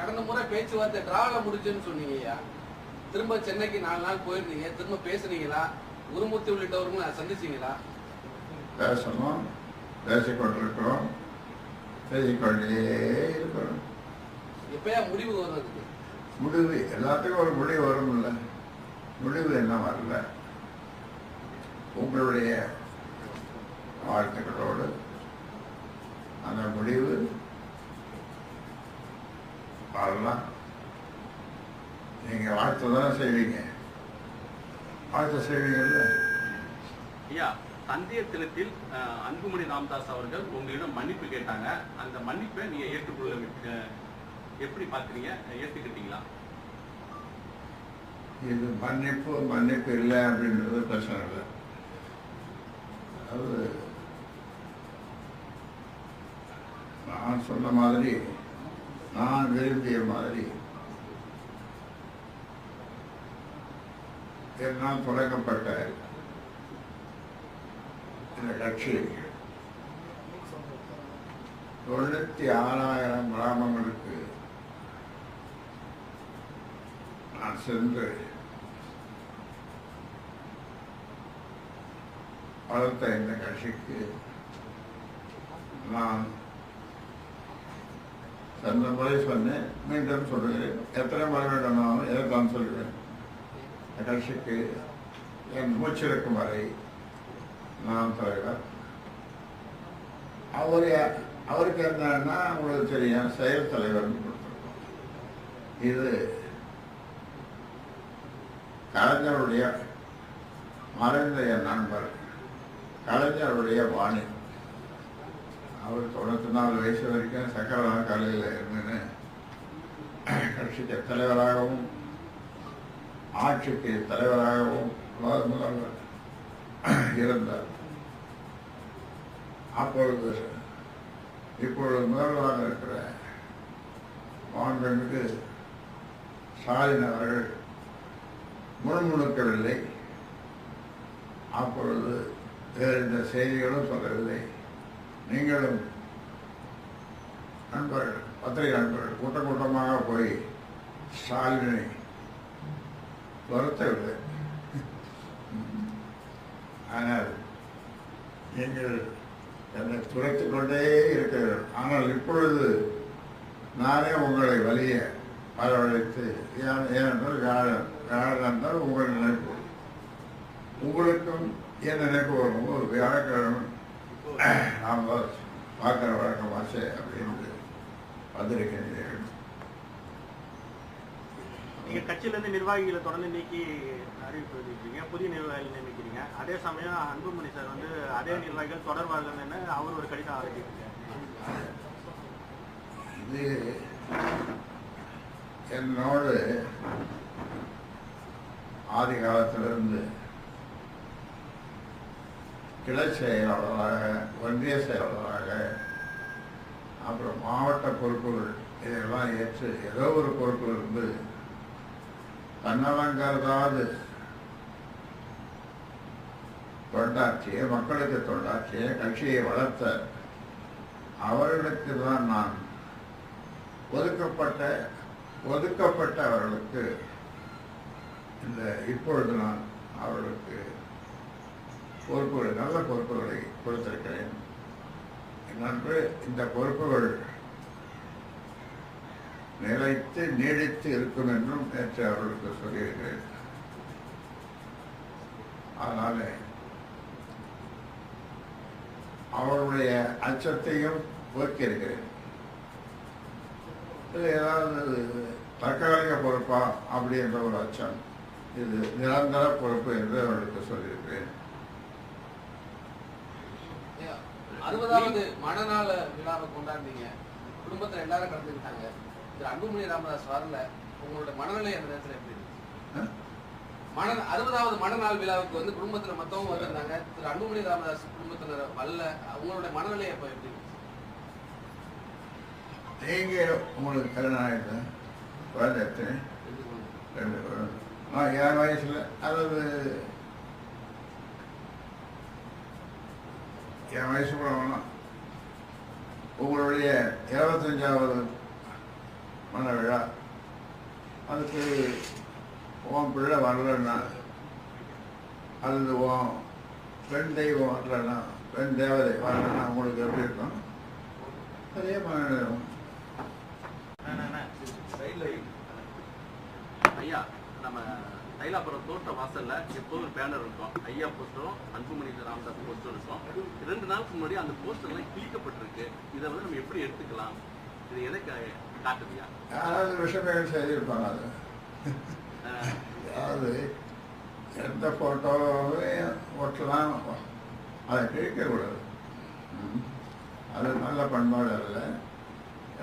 கடந்த முறை பேச்சுவார்த்தை டிராவல முடிச்சுன்னு சொன்னீங்கய்யா. திரும்ப சென்னைக்கு நாலு நாள் போயிருந்தீங்க. திரும்ப பேசுனீங்களா? குருமூர்த்தி உள்ளிட்டவர்களும் சந்திச்சீங்களா? பேசணும். பேசிக்கொண்டிருக்கிறோம். பேசிக்கொண்டே இருக்கிறோம். எப்பயா முடிவு வர்றதுக்கு? முடிவு. எல்லாத்துக்கும் ஒரு முடிவு வரும்ல. முடிவு என்ன வரல. உங்களுடைய வாழ்த்துக்களோடு அந்த முடிவு வரலாம் நீங்கள் வாழ்த்து தானே செய்வீங்க. வாழ்த்து செய்வீங்கல்ல? ஐயா தந்தையர் தினத்தில் அன்புமணி ராமதாஸ் அவர்கள் உங்களிடம் மன்னிப்பு கேட்டாங்க. அந்த மன்னிப்பை நீங்க ஏற்றுக்கொள்ள எப்படி பாக்குறீங்க ஏத்துக்கிட்டீங்களா? இது மன்னிப்பு மன்னிப்பு இல்லை அப்படின்றது பிரச்சனை இல்லை அதாவது நான் சொன்ன மாதிரி நான் விரும்பிய மாதிரி. என்னால் தொடங்கப்பட்ட இந்த கட்சி தொண்ணூத்தி ஆறாயிரம் கிராமங்களுக்கு நான் சென்று வளர்த்த இந்த கட்சிக்கு நான் சென்ற முறை சொன்னேன். மீண்டும் சொல்லுகிறேன் எத்தனை முறை வேண்டுமானாலும் எதற்கான சொல்கிறேன் கடைசிக்கு என் மூச்சிருக்கும் வரை நான் தலைவர் அவர் அவருக்கு என்னன்னா உங்களுக்கு தெரியும் செயல் தலைவர்னு கொடுத்துருக்கோம். இது கலைஞருடைய மறைந்த என் நண்பர் கலைஞருடைய வாணி. அவர் தொண்ணூற்றி நாலு வயசு வரைக்கும் சக்கரவாக காலையில் இருந்துன்னு கட்சிக்கு தலைவராகவும் ஆட்சிக்கு தலைவராகவும் முதல்வர் இருந்தார். அப்பொழுது இப்பொழுது முதல்வராக இருக்கிற மாண்புமிகு ஸ்டாலின் அவர்கள் முணுமுணுக்கவில்லை. அப்பொழுது வேறு எந்த செய்திகளும் சொல்லவில்லை. நீங்களும் நண்பர்கள் பத்திரிகை நண்பர்கள் கூட்டம் கூட்டமாக போய் ஸ்டாலினை துரத்தவில்லை ஆனால் நீங்கள் என்னை துரைத்துக் கொண்டே இருக்கிறீர்கள். ஆனால் இப்பொழுது நானே உங்களை வலிய வரவழைத்து ஏன் ஏனென்றால் வியாழன் வியாழன் என்றால் உங்கள் நினைப்பு. உங்களுக்கும் என் நினைப்பு வரும் ஒரு வியாழக்கிழமை நாம் பார்க்குற வழக்கமாச்சே அப்படின்னு வந்திருக்கின்றீர்கள் நீங்க கட்சியில இருந்து நிர்வாகிகளை தொடர்ந்து நீக்கி அறிவிப்பு வெளியிட்டீங்க புதிய நிர்வாகிகள் நியமிக்கிறீங்க. அதே சமயம் அன்புமணி சார் வந்து அதே நிர்வாகிகள் தொடர்வார்கள்னு அவர் ஒரு கடிதம் ஆரம்பிச்சிருக்காரு. இது என்னோடு ஆதி காலத்திலிருந்து கிளை செயலாளராக ஒன்றிய செயலாளராக அப்புறம் மாவட்ட பொறுப்புகள் இதெல்லாம் ஏற்று ஏதோ ஒரு பொறுப்பில் இருந்து தன்னலம் கருதாது தொண்டாற்றிய மக்களுக்கு தொண்டாற்றிய கட்சியை வளர்த்த அவர்களுக்கு தான் நான் ஒதுக்கப்பட்ட ஒதுக்கப்பட்ட அவர்களுக்கு இந்த இப்பொழுது நான் அவர்களுக்கு பொறுப்புகளை நல்ல பொறுப்புகளை கொடுத்திருக்கிறேன். நன்று இந்த பொறுப்புகள் நிலைத்து நீடித்து இருக்கும் என்றும் நேற்று அவர்களுக்கு சொல்லியிருக்கிறேன். அதனால அவருடைய அச்சத்தையும் போக்கியிருக்கிறேன். இது ஏதாவது தற்காலிக பொறுப்பா? அப்படின்ற ஒரு அச்சம். இது நிரந்தர பொறுப்பு என்று அவர்களுக்கு சொல்லியிருக்கிறேன் ஐயா, அறுபதாவது மனநாள விழாவை கொண்டாடினீங்க. குடும்பத்துல எல்லாரும் கலந்துக்கிட்டாங்க. திரு அன்புமணி ராமதாஸ் வரல உங்களோட மனநிலை அந்த நேரத்துல எப்படி? மன அறுபதாவது மனநாள் விழாவுக்கு வந்து குடும்பத்துல மத்தவங்க வந்திருந்தாங்க. திரு அன்புமணி ராமதாஸ் குடும்பத்தினர் வரல. உங்களோட மனநிலை அப்ப எப்படி இருந்துச்சு? நீங்க உங்களுக்கு கல்யாணம் ஆயிடுது குழந்தை எத்தனை? ரெண்டு குழந்தை. என் வயசுல? அதாவது என் வயசு கூட உங்களுடைய இருபத்தஞ்சாவது மன விழா. அதுக்கு உன் பிள்ளை வரலன்னா அல்லது உன் பெண் தெய்வம் வரலன்னா பெண் தேவதை வரலன்னா உங்களுக்கு எப்படி இருக்கும்? அதே மாதிரி ஐயா நம்ம அப்புறம் தோட்ட வாசல்ல எப்போதும் ஒரு பேனர் இருக்கும். ஐயா போஸ்டரும் அன்புமணி ராமதாஸ் போஸ்டரும் இருக்கும். ரெண்டு நாளுக்கு முன்னாடி அந்த போஸ்டர்லாம் கிழிக்கப்பட்டிருக்கு. இதை வந்து நம்ம எப்படி எடுத்துக்கலாம்? இது எதை கா- காட்டுதுயா யாராவது விஷயங்கள் செய்திருப்பாங்க அது. அஹ், அதாவது எந்த ஃபோட்டோவே ஒட்டலாம். அதை கிழிக்கக்கூடாது ம். அது நல்ல பண்பாடு அல்ல.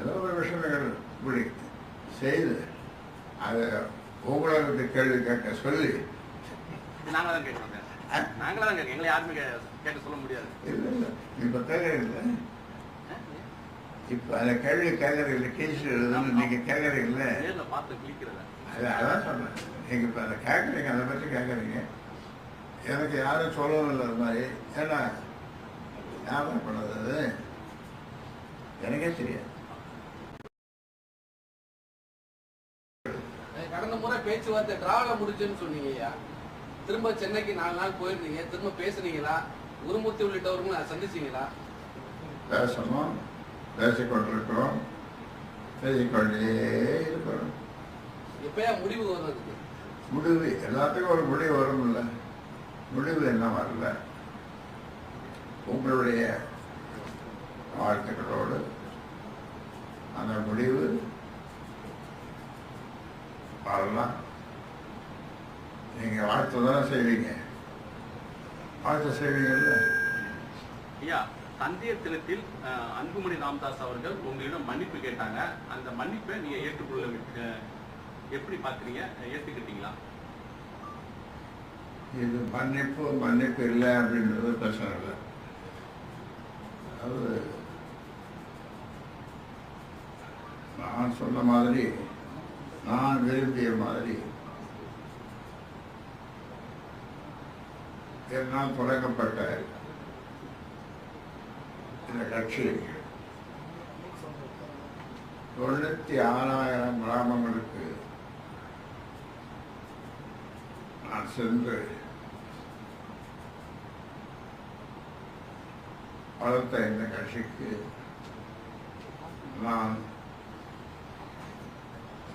ஏதோ ஒரு விஷயங்கள் இப்படி செய்து அதை உங்களை கேள்வி கேட்க சொல்லி. இது நாங்களா தான் கேட்கறோம் ஆ? நாங்களா தான் எங்களை யாருமே கேட்க சொல்ல முடியாது. இல்லை இல்லை. இப்போ கேட்குறீங்கள இப்போ அந்த கேள்வி கேட்குறீங்கள கேஸ் எழுதுன்னு நீங்கள் கேட்குறீங்கள பார்த்து கிழிக்கிறத? அது அதான் சொன்னேன். நீங்கள் இப்போ அதை கேட்குறீங்க அதை பற்றி கேட்குறீங்க எனக்கு யாரும் சொல்லவும் இல்லை அது மாதிரி. ஏன்னா யாரும் பண்ணது எனக்கே தெரியாது. பேச்சுவார்த்தை டிராவல முடிஞ்சுன்னு சொன்னீங்க ஐயா திரும்ப சென்னைக்கு நாலு நாள் போயிருந்தீங்க. திரும்ப பேசுனீங்களா? குருமூர்த்தி உள்ளிட்டவர்களும் சந்திச்சீங்களா? பேசணும். பேசிக்கொண்டிருக்கிறோம். பேசிக்கொண்டே இருக்கிறோம். எப்பயா முடிவு வர்றதுக்கு முடிவு. எல்லாத்துக்கும் ஒரு முடிவு வரும்ல. முடிவு என்ன வரல? உங்களுடைய வாழ்த்துக்களோடு அந்த முடிவு வரலாம் நீங்க வாழ்த்து தானே செய்வீங்க வாழ்த்து செய்வீங்கல்ல ஐயா தினத்தில் அன்புமணி ராமதாஸ் அவர்கள் உங்களிடம் மன்னிப்பு கேட்டாங்க. அந்த மன்னிப்பை நீங்க ஏற்றுக்கொள்ள விட்டு- எப்படி பாக்குறீங்க? ஏத்துக்கிட்டீங்களா? இது மன்னிப்பு மன்னிப்பு இல்லை அப்படின்றது பிரச்சனை இல்லை அதாவது நான் சொன்ன மாதிரி நான் விரும்பிய மாதிரி. என்னால் தொடங்கப்பட்ட இந்த கட்சி தொண்ணூத்தி ஆறாயிரம் கிராமங்களுக்கு நான் சென்று வளர்த்த இந்த கட்சிக்கு நான்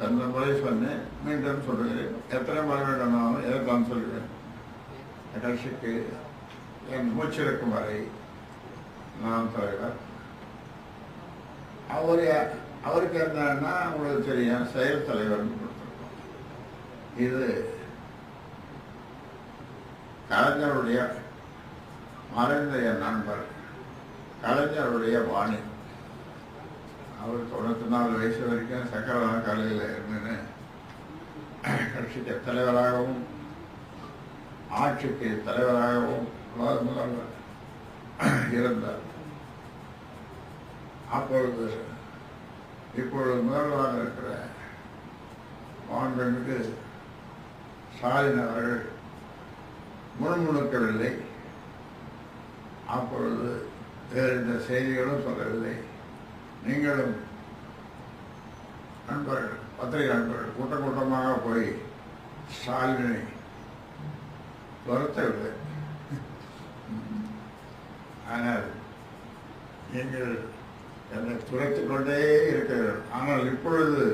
சென்ற முறை சொன்னேன். மீண்டும் சொல்கிறேன் எத்தனை முறை எதற்கான சொல்கிறேன் இந்த என் மூச்சிருக்கும் வரை நான் தலைவர். அவர் அவருக்கு என்னன்னா உங்களுக்கு தெரியும் செயல் தலைவர்னு கொடுத்துருக்கோம். இது கலைஞருடைய மறைந்த என் நண்பர் கலைஞருடைய வாணி. அவர் தொண்ணூற்றி நாலு வயசு வரைக்கும் சக்கரவாக காலையில் இருந்துன்னு கட்சிக்கு தலைவராகவும் ஆட்சிக்கு தலைவராகவும் முதல்வர் இருந்தார். அப்பொழுது இப்பொழுது முதல்வராக இருக்கிற மாண்புமிகு ஸ்டாலின் அவர்கள் முணுமுணுக்கவில்லை. அப்பொழுது வேறு இந்த செய்திகளும் சொல்லவில்லை. நீங்களும் நண்பர்கள் பத்திரிகை நண்பர்கள் கூட்டம் கூட்டமாக போய் ஸ்டாலினை வருத்தவில்லை. ஆனால் நீங்கள் என்னை துரைத்துக் கொண்டே இருக்கிறீர்கள். ஆனால் இப்பொழுது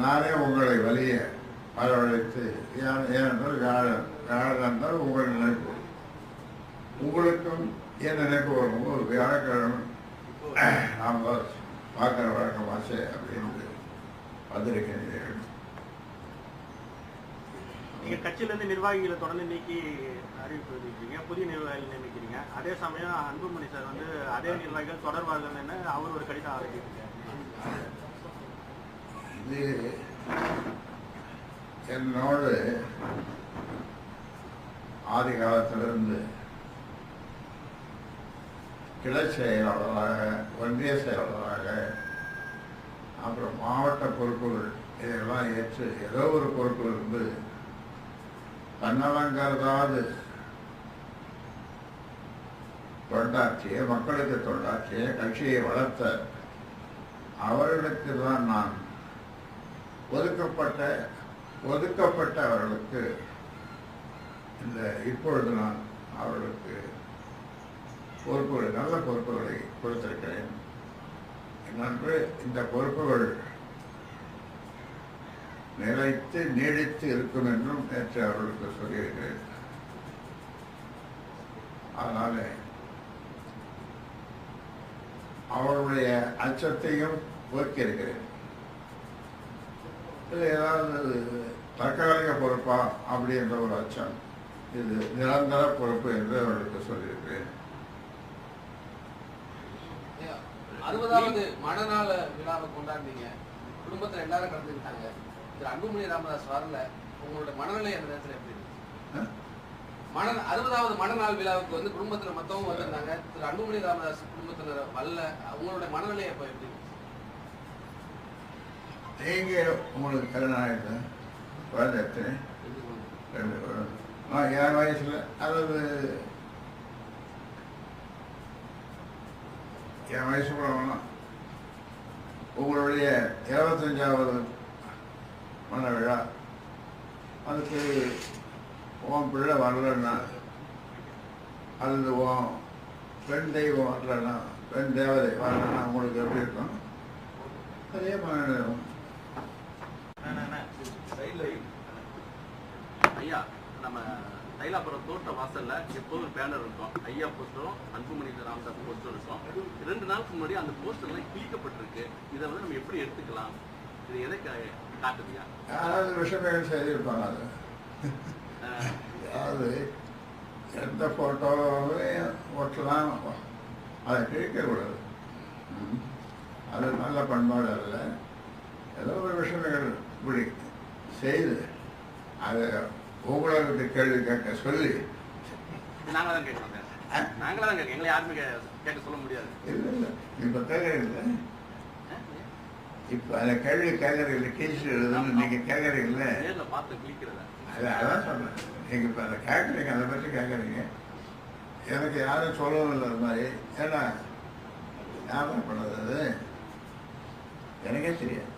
நானே உங்களை வலிய வரவழைத்து ஏனென்றால் வியாழன் வியாழன் என்றால் உங்கள் நினைப்பு. உங்களுக்கும் என் நினைப்பு வரும் ஒரு வியாழக்கிழமை நாம் பார்க்குற வழக்கமாச்சு அப்படின்னு வந்திருக்கிறீர்கள் நீங்க கட்சியில இருந்து நிர்வாகிகளை தொடர்ந்து நீக்கி அறிவிப்பு வெளியிட்டீங்க புதிய நிர்வாகிகள் நியமிக்கிறீங்க. அதே சமயம் அன்புமணி சார் வந்து அதே நிர்வாகிகள் தொடர்வார்கள்னு அவர் ஒரு கடிதம் அனுப்பியிருக்காரு இது என்னோடு ஆதி காலத்திலிருந்து கிளை செயலாளராக ஒன்றிய செயலாளராக அப்புறம் மாவட்ட பொறுப்புகள் இதெல்லாம் ஏற்று ஏதோ ஒரு பொறுப்பில் இருந்து தன்னலங்கிறதாவது கருதாது தொண்டாற்றிய மக்களுக்கு தொண்டாற்றிய கட்சியை வளர்த்த அவர்களுக்கு தான் நான் ஒதுக்கப்பட்ட ஒதுக்கப்பட்ட அவர்களுக்கு இந்த இப்பொழுது நான் அவர்களுக்கு பொறுப்புகளை நல்ல பொறுப்புகளை கொடுத்திருக்கிறேன். நன்று இந்த பொறுப்புகள் நிலைத்து நீடித்து இருக்கும் என்றும் நேற்று அவர்களுக்கு சொல்லியிருக்கிறேன். அதனால அவர்களுடைய அச்சத்தையும் போக்கியிருக்கிறேன். இது ஏதாவது தற்காலிக பொறுப்பா? அப்படின்ற ஒரு அச்சம். இது நிரந்தர பொறுப்பு என்று அவர்களுக்கு சொல்லியிருக்கிறேன் ஐயா, அறுபதாவது மனநாள விழாவை கொண்டாடினீங்க. குடும்பத்துல எல்லாரும் கலந்துக்கிட்டாங்க. திரு அன்புமணி ராமதாஸ் வரல உங்களோட மனநிலை அந்த நேரத்துல எப்படி? ஆ? மன அறுபதாவது மனநாள் விழாவுக்கு வந்து குடும்பத்துல மத்தவங்க வந்திருந்தாங்க. திரு அன்புமணி ராமதாஸ் குடும்பத்தினர் வரல. அவங்களோட மனநிலை அப்ப எப்படி இருந்துச்சு? நீங்க உங்களுக்கு கல்யாணம் ஆயிடுது குழந்தை எத்தனை? ரெண்டு குழந்தை. என் வயசுல? அதாவது என் வயசு கூட வேணாம். உங்களுடைய இருபத்தஞ்சாவது மன விழா. அதுக்கு உன் பிள்ளை வரலன்னா அல்லது உன் பெண் தெய்வம் வரலன்னா பெண் தேவதை வரலன்னா உங்களுக்கு எப்படி இருக்கும்? அதே மாதிரி ஐயா நம்ம தைலாபுரம் தோட்ட வாசல்ல எப்போதும் பேனர் இருக்கும். ஐயா போஸ்டரும் அன்புமணி ராமதாஸ் போஸ்டரும் இருக்கும். ரெண்டு நாளுக்கு முன்னாடி அந்த போஸ்டர்லாம் கிழிக்கப்பட்டிருக்கு. இதை வந்து நம்ம எப்படி எடுத்துக்கலாம்? இது எதை காட்டுதுயா? யாராவது விஷயங்கள் செய்திருப்பாங்க அது. அதாவது எந்த ஃபோட்டோவே ஒட்டலாம். அதை கிழிக்கக்கூடாது. அது நல்ல பண்பாடு அல்ல. ஏதோ ஒரு விஷயங்கள் இப்படி செய்து அதை உங்களுக்கு கேள்வி கேட்க சொல்லி. நாங்களா தான் கேட்கணும் நாங்களா தான் எங்களை யாருமே கேட்க சொல்ல முடியாது. இல்லை இல்லை. இப்போ கேட்குறீங்கள இப்போ அந்த கேள்வி கேட்குறீங்கள கேஸ் எழுதுன்னு நீங்கள் கேட்குறீங்கள நேர்ல பார்த்து கிழிக்கிறத? அது அதான் சொன்னேன் நீங்கள் இப்போ அதை கேட்குறீங்க அதை பற்றி கேட்குறீங்க எனக்கு யாரும் சொல்லவும் இல்லை அது மாதிரி. ஏன்னா ஞாபகம் பண்ணது அது. எனக்கே தெரியாது.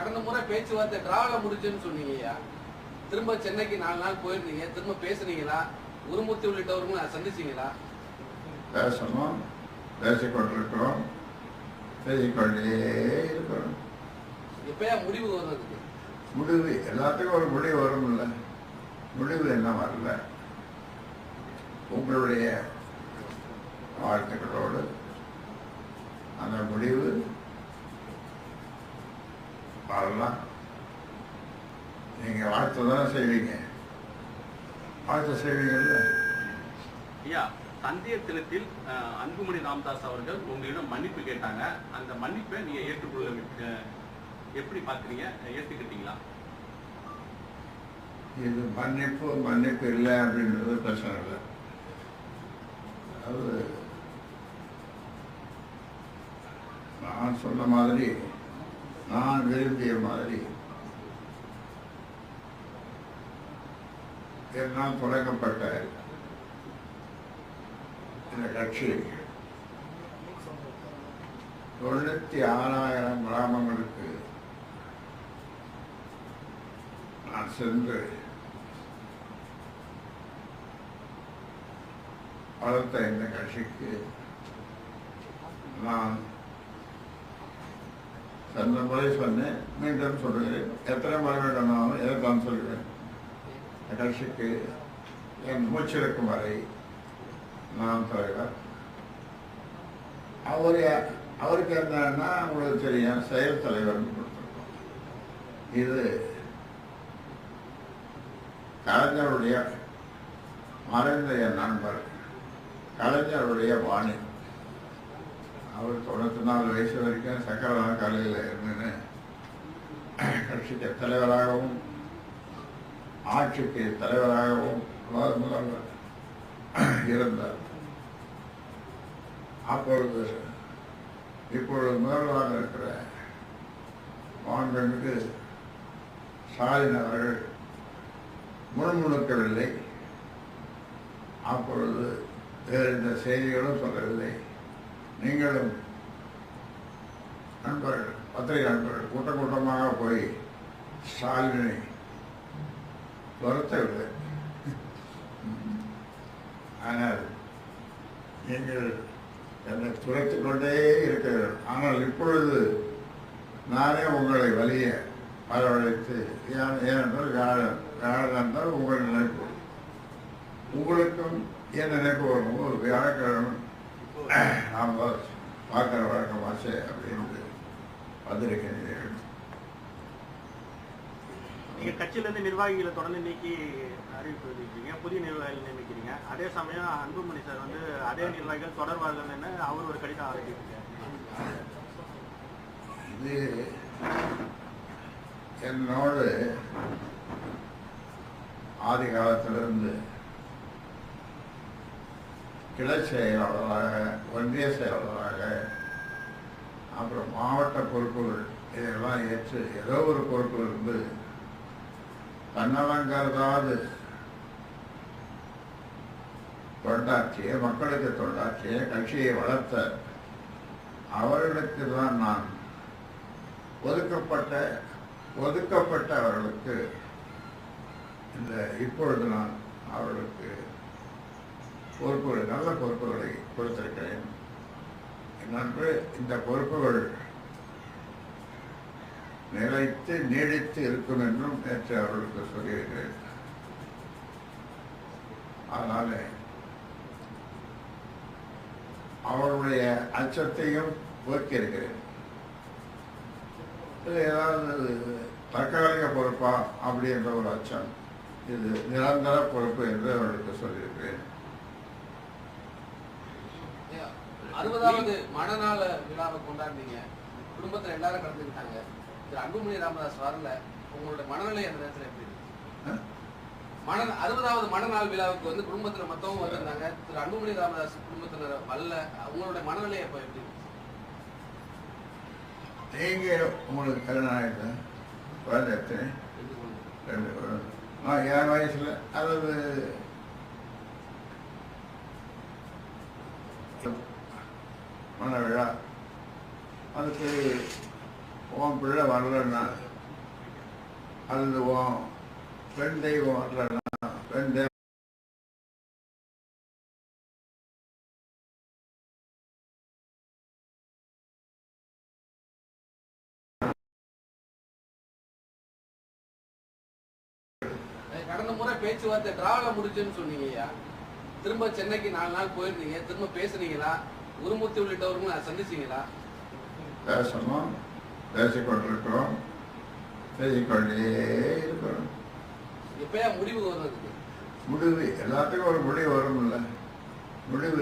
கடந்த முறை பேச்சுவார்த்தை டிராவல முடிச்சுன்னு சொன்னீங்கய்யா. திரும்ப சென்னைக்கு நாலு நாள் போயிருந்தீங்க. திரும்ப பேசுனீங்களா? குருமூர்த்தி உள்ளிட்டவர்களும் சந்திச்சீங்களா? பேசணும். பேசிக்கொண்டிருக்கிறோம் பேசிக்கொண்டே இருக்கிறோம் எப்பயா முடிவு வர்றதுக்கு முடிவு. எல்லாத்துக்கும் ஒரு முடிவு வரும்ல. முடிவு என்ன வரல? உங்களுடைய வாழ்த்துக்களோடு அந்த முடிவு வரலாம் நீங்க வாழ்த்து தானே செய்வீங்க. வாழ்த்து செய்வீங்கல்ல? ஐயா தந்தைய தினத்தில் அன்புமணி ராமதாஸ் அவர்கள் உங்களிடம் மன்னிப்பு கேட்டாங்க. அந்த மன்னிப்பை நீங்க ஏற்றுக்கொள்ள எப்படி பாக்குறீங்க ஏத்துக்கிட்டீங்களா? இது மன்னிப்பு மன்னிப்பு இல்லை அப்படின்றது பிரச்சனை இல்லை. அதாவது நான் சொன்ன மாதிரி நான் விரும்பிய மாதிரி. எல்லாம் தொடங்கப்பட்ட இந்த கட்சி தொண்ணூத்தி ஆறாயிரம் கிராமங்களுக்கு நான் சென்று வளர்த்த இந்த கட்சிக்கு நான் சென்ற முறை சொன்னேன். மீண்டும் சொல்கிறேன் எத்தனை முறை வேண்டுமானாலும் சொல்கிறேன் நான் கட்சிக்கு என் மூச்சிருக்கும் வரை நான் தலைவர் அவர் அவருக்கு என்னன்னா உங்களுக்கு தெரியும் செயல் தலைவர்னு கொடுத்துருக்கோம். இது கலைஞருடைய மறைந்த என் நண்பர் கலைஞருடைய வாணி. அவர் தொண்ணூற்றி நாலு வயசு வரைக்கும் சக்கரவா காலையில் இருந்துன்னு கட்சிக்கு தலைவராகவும் ஆட்சிக்கு தலைவராகவும் முதல்வர் இருந்தார். அப்பொழுது இப்பொழுது முதல்வராக இருக்கிற மாண்புமிகு ஸ்டாலின் அவர்கள் முணுமுணுக்கவில்லை. அப்பொழுது வேறு எந்த செய்திகளும் சொல்லவில்லை. நீங்களும் நண்பர்கள் பத்திரிகை நண்பர்கள் கூட்டம் கூட்டமாக போய் ஸ்டாலினை வருத்தவில்லை. ஆனால் நீங்கள் என்னை துரைத்துக் கொண்டே இருக்கிறீர்கள். ஆனால் இப்பொழுது நானே உங்களை வலிய வரவழைத்து ஏன் ஏனென்றால் வியாழன் வியாழன் என்றால் உங்கள் நினைப்பு. உங்களுக்கும் என் நினைப்பு வரும் வியாழக்கிழமை நாம் பார்க்குற வழக்கமாச்சு அப்படின்னு வந்திருக்கிறீர்கள் நீங்க கட்சியில இருந்து நிர்வாகிகளை தொடர்ந்து நீக்கி அறிவிப்பு வெளியிட்டீங்க புதிய நிர்வாகிகள் நியமிக்கிறீங்க. அதே சமயம் அன்புமணி சார் வந்து அதே நிர்வாகிகள் தொடர்வார்கள்னு அவர் ஒரு கடிதம் ஆரம்பிச்சிருக்காரு. இது என்னோடு ஆதி காலத்திலிருந்து கிளை செயலாளராக ஒன்றிய செயலாளராக. அப்புறம் மாவட்ட பொறுப்புகள் இதெல்லாம் ஏற்று ஏதோ ஒரு பொறுப்பில் இருந்து தன்னலம் கருதாது தொண்டாற்றிய மக்களுக்கு தொண்டாற்றிய கட்சியை வளர்த்த அவர்களுக்கு தான் நான் ஒதுக்கப்பட்ட ஒதுக்கப்பட்ட அவர்களுக்கு இந்த இப்பொழுது நான் அவர்களுக்கு பொறுப்புகளை நல்ல பொறுப்புகளை கொடுத்திருக்கிறேன். நன்று இந்த பொறுப்புகள் நிலைத்து நீடித்து இருக்கும் என்றும் நேற்று அவர்களுக்கு சொல்லியிருக்கிறேன். அதனால அவருடைய அச்சத்தையும் போக்கியிருக்கிறேன். இது ஏதாவது தற்காலிக பொறுப்பா? அப்படின்ற ஒரு அச்சம். இது நிரந்தர பொறுப்பு என்று அவர்களுக்கு சொல்லியிருக்கிறேன் ஐயா, அறுபதாவது மனநாள விழாவை கொண்டாடினீங்க. குடும்பத்துல எல்லாரும் கலந்துக்கிட்டாங்க. திரு அன்புமணி ராமதாஸ் வரல. உங்களோட மனநிலை அந்த நேரத்துல எப்படி? மன அறுபதாவது மனநாள் விழாவுக்கு வந்து குடும்பத்துல மத்தவங்க வந்திருந்தாங்க. திரு அன்புமணி ராமதாஸ் குடும்பத்தினர் வரல. உங்களோட மனநிலை அப்ப எப்படி? நீங்க உங்களுக்கு கல்யாணம் ஆயிடுது குழந்தை எத்தனை என் வயசுல அதாவது மன விழா. அதுக்கு உன் பிள்ளை வரலன்னா அல்லது உன் பெண் தெய்வம் வரலன்னா பெண் தெய்வம் கடந்த முறை பேச்சுவார்த்தை டிராவல முடிச்சுன்னு சொன்னீங்கய்யா. திரும்ப சென்னைக்கு நாலு நாள் போயிருந்தீங்க. திரும்ப பேசுனீங்களா? குருமூர்த்தி உள்ளிட்டவர்களும் சந்திச்சீங்களா? பேசணும் பேசிக்கொண்டிருக்கிறோம் பேசிக்கொண்டே இருக்கிறோம். எப்பயா முடிவு வரும் முடிவு எல்லாத்துக்கும் ஒரு முடிவு வரும்ல. முடிவு